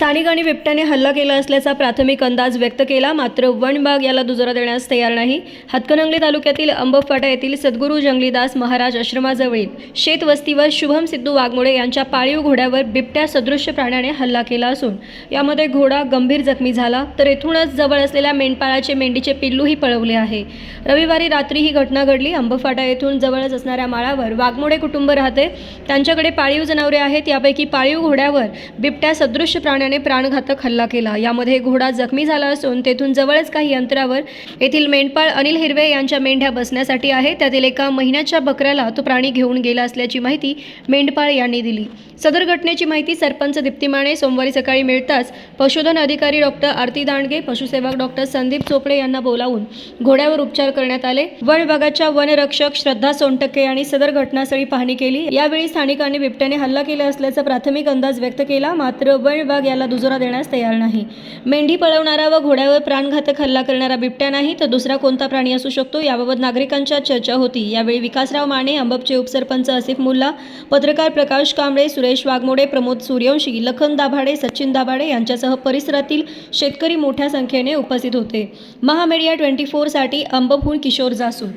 स्थानिकांनी बिबट्याने हल्ला केला असल्याचा प्राथमिक अंदाज व्यक्त केला मात्र वणबाग याला दुजोरा देण्यास तयार नाही. हातकणंगले तालुक्यातील अंबफाटा येथील सद्गुरू जंगलीदास महाराज आश्रमाजवळील शेतवस्तीवर शुभम सिद्धू वाघमोडे यांच्या पाळीव घोड्यावर बिबट्या सदृश्य प्राण्याने हल्ला केला असून यामध्ये घोडा गंभीर जखमी झाला तर येथूनच जवळ असलेल्या मेंढपाळाचे मेंढीचे पिल्लूही पळवले आहे. रविवारी रात्री ही घटना घडली. अंबफाटा येथून जवळच असणाऱ्या माळावर वाघमोडे कुटुंब राहते. त्यांच्याकडे पाळीव जनावरे आहेत. यापैकी पाळीव घोड्यावर बिबट्या सदृश्य प्राण्याने प्राणघातक हल्ला केला. यामध्ये घोडा जखमी झाला असून तेथून जवळच काही अंतरावर येथील मेंढपाळ अनिल हिरवे यांच्या मेंढ्या बसण्यासाठी आहे. त्यातील एका महिन्याच्या बकऱ्याला तो प्राणी घेऊन गेला असल्याची माहिती मेंढपाळ यांनी दिली. सदर घटनेची माहिती सरपंच दीप्ती माने सोमवारी सकाळी मिळताच पशुधन अधिकारी डॉक्टर आरती दांडगे पशुसेवक डॉक्टर संदीप चोपडे यांना बोलावून घोड्यावर उपचार करण्यात आले. वन विभागाच्या वनरक्षक श्रद्धा सोनटक्के यांनी सदर घटनास्थळी पाहणी केली. यावेळी स्थानिकांनी बिबट्याने हल्ला केला असल्याचा प्राथमिक अंदाज व्यक्त केला. मात्र वन विभाग याला दुजोरा देण्यास तयार नाही. मेंढी पळवणारा व घोड्यावर प्राणघातक हल्ला करणारा बिबट्या नाही तर दुसरा कोणता प्राणी असू शकतो? याबाबत नागरिकांच्या चर्चा होती. यावेळी विकासराव माने अंबपचे उपसरपंच आसिफ मुल्ला पत्रकार प्रकाश कांबळे सुरेश वाघमोडे प्रमोद सूर्यवंशी लखन दाभाडे सचिन दाभाडे यांच्यासह परिसरातील शेतकरी मोठ्या संख्येने उपस्थित होते. महामेडिया ट्वेंटी फोरसाठी अंबपहून किशोर जासून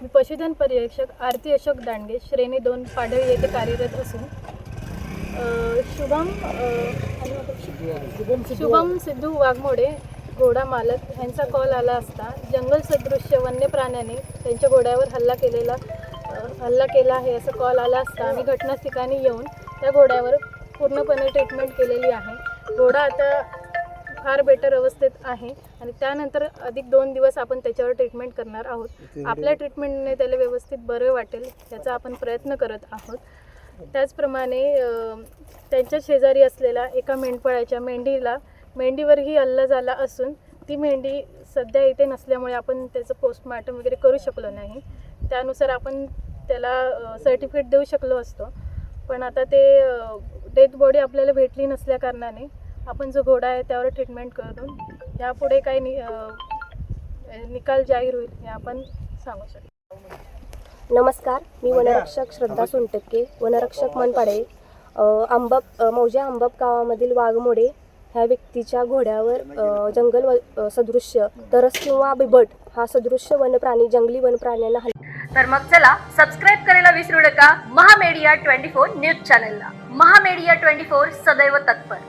मी पशुधन पर्यवेक्षक आरती अशोक दांडगे श्रेणी दोन पाडळी येथे कार्यरत असून शुभम शुभम सिद्धू. वाघमोडे घोडा मालक यांचा कॉल आला असता. जंगल सदृश्य वन्य प्राण्याने त्यांच्या घोड्यावर हल्ला केलेला हल्ला केला आहे असं कॉल आला असता. आम्ही घटनाच ठिकाणी येऊन त्या घोड्यावर पूर्णपणे ट्रीटमेंट केलेली आहे. घोडा आता फार बेटर अवस्थेत आहे आणि त्यानंतर अधिक दोन दिवस आपण त्याच्यावर ट्रीटमेंट करणार आहोत. आपल्या ट्रीटमेंटने त्याला व्यवस्थित बरं वाटेल याचा आपण प्रयत्न करत आहोत. त्याचप्रमाणे त्यांच्या शेजारी असलेल्या एका मेंढपाळाच्या मेंढीला मेंढीवरही हल्ला झाला असून ती मेंढी सध्या इथे नसल्यामुळे आपण त्याचं पोस्टमार्टम वगैरे करू शकलो नाही. त्यानुसार आपण त्याला सर्टिफिकेट देऊ शकलो असतो. पण आता ते डेथ बॉडी आपल्याला भेटली नसल्या कारणाने आपण जो घोडा आहे त्यावर ट्रीटमेंट करून यापुढे काय नि निकाल जाहीर होईल हे आपण सांगू शकतो. नमस्कार मी वनरक्षक श्रद्धा सोनटक्के वनरक्षक मनपाडे. आंबप मौजा आंबप गावामधील वाघमोडे ह्या व्यक्तीच्या घोड्यावर जंगल व सदृश्य तरस किंवा बिबट हा सदृश्य वनप्राणी जंगली वनप्राण्यांना हल्ला. तर मग चला सबस्क्राईब करायला विसरू नका. महामेडिया ट्वेंटी फोर न्यूज चॅनलला. महामेडिया ट्वेंटी फोर सदैव तत्पर.